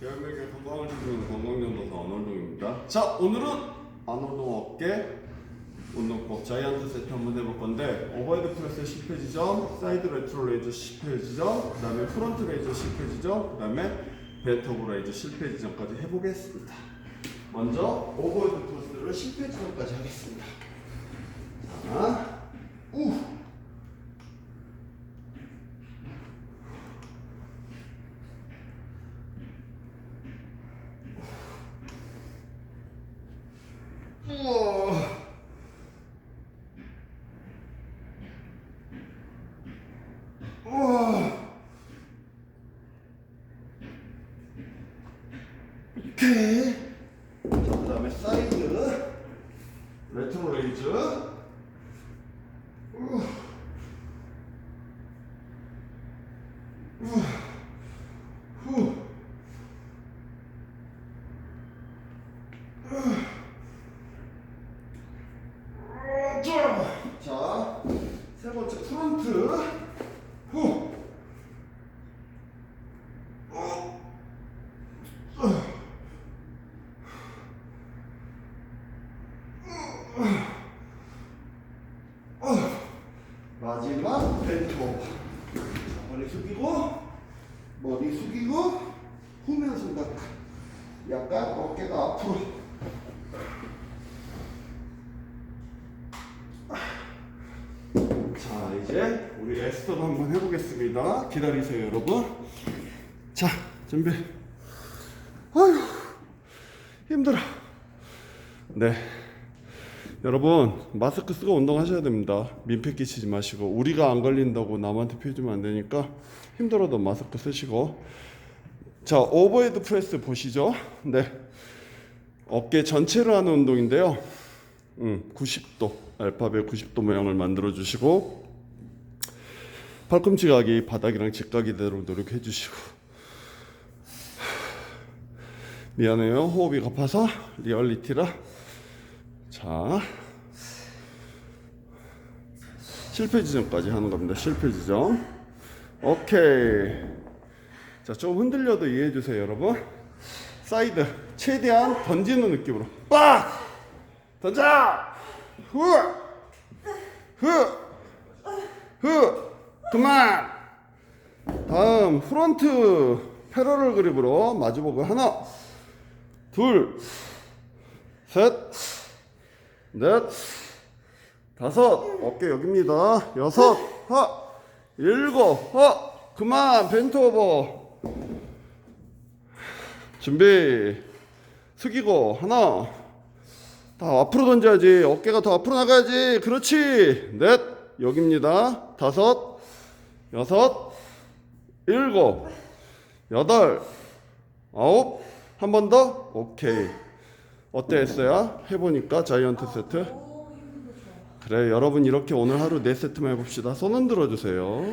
대한민국의 건강을 지키는 건강연구소 안월동입니다. 자, 오늘은 안월동 어깨 운동법 자이언트 세트 한번 해볼 건데 오버헤드 프레스 10회 지점, 사이드 레트로 레이저 10회 지점, 그 다음에 프론트 레이저 10회 지점, 그 다음에 오브 레이저 10회 지점까지 해보겠습니다. 먼저 오버헤드 프레스를 10회 지점까지 하겠습니다. 자, 우! 우와. 우와. 오케이. 자, 그 다음에 사이드. 레트로 레이즈. 자, 세 번째 프론트. 후. 어. 어. 마지막. 자, 머리 숙이고, 머리 숙이고, 후면 생각. 약간 어깨가 앞으로. 자 이제 우리 에스터도 한번 해보겠습니다 기다리세요 여러분 자 준비 아휴 힘들어 네 여러분 마스크 쓰고 운동하셔야 됩니다. 민폐 끼치지 마시고. 우리가 안 걸린다고 남한테 피해주면 안 되니까 힘들어도 마스크 쓰시고. 자 오버헤드 프레스 보시죠. 네. 어깨 전체를 하는 운동인데요. 음, 90도 알파벳 90도 모양을 만들어 주시고 팔꿈치 각이 바닥이랑 직각이 되도록 노력해 주시고. 미안해요. 호흡이 가파서 리얼리티라 자 실패 지점까지 하는 겁니다 실패 지점 오케이 자 좀 흔들려도 이해해 주세요 여러분 사이드 최대한 던지는 느낌으로 빡 던져! 후! 후! 후! 그만! 다음 프론트 패러럴 그립으로 마주보고 하나 둘 셋, 넷, 다섯, 어깨 여기입니다. 여섯, 하, 일곱, 하, 그만, 벤트 오버. 준비, 숙이고, 하나, 다 앞으로 던져야지. 어깨가 더 앞으로 나가야지. 그렇지. 넷. 여기입니다. 다섯. 여섯. 일곱. 여덟. 아홉. 한 번 더. 오케이. 어때 했어요? 해보니까 자이언트 세트. 그래 여러분 이렇게 오늘 하루 네 세트만 해봅시다. 손 흔들어 주세요.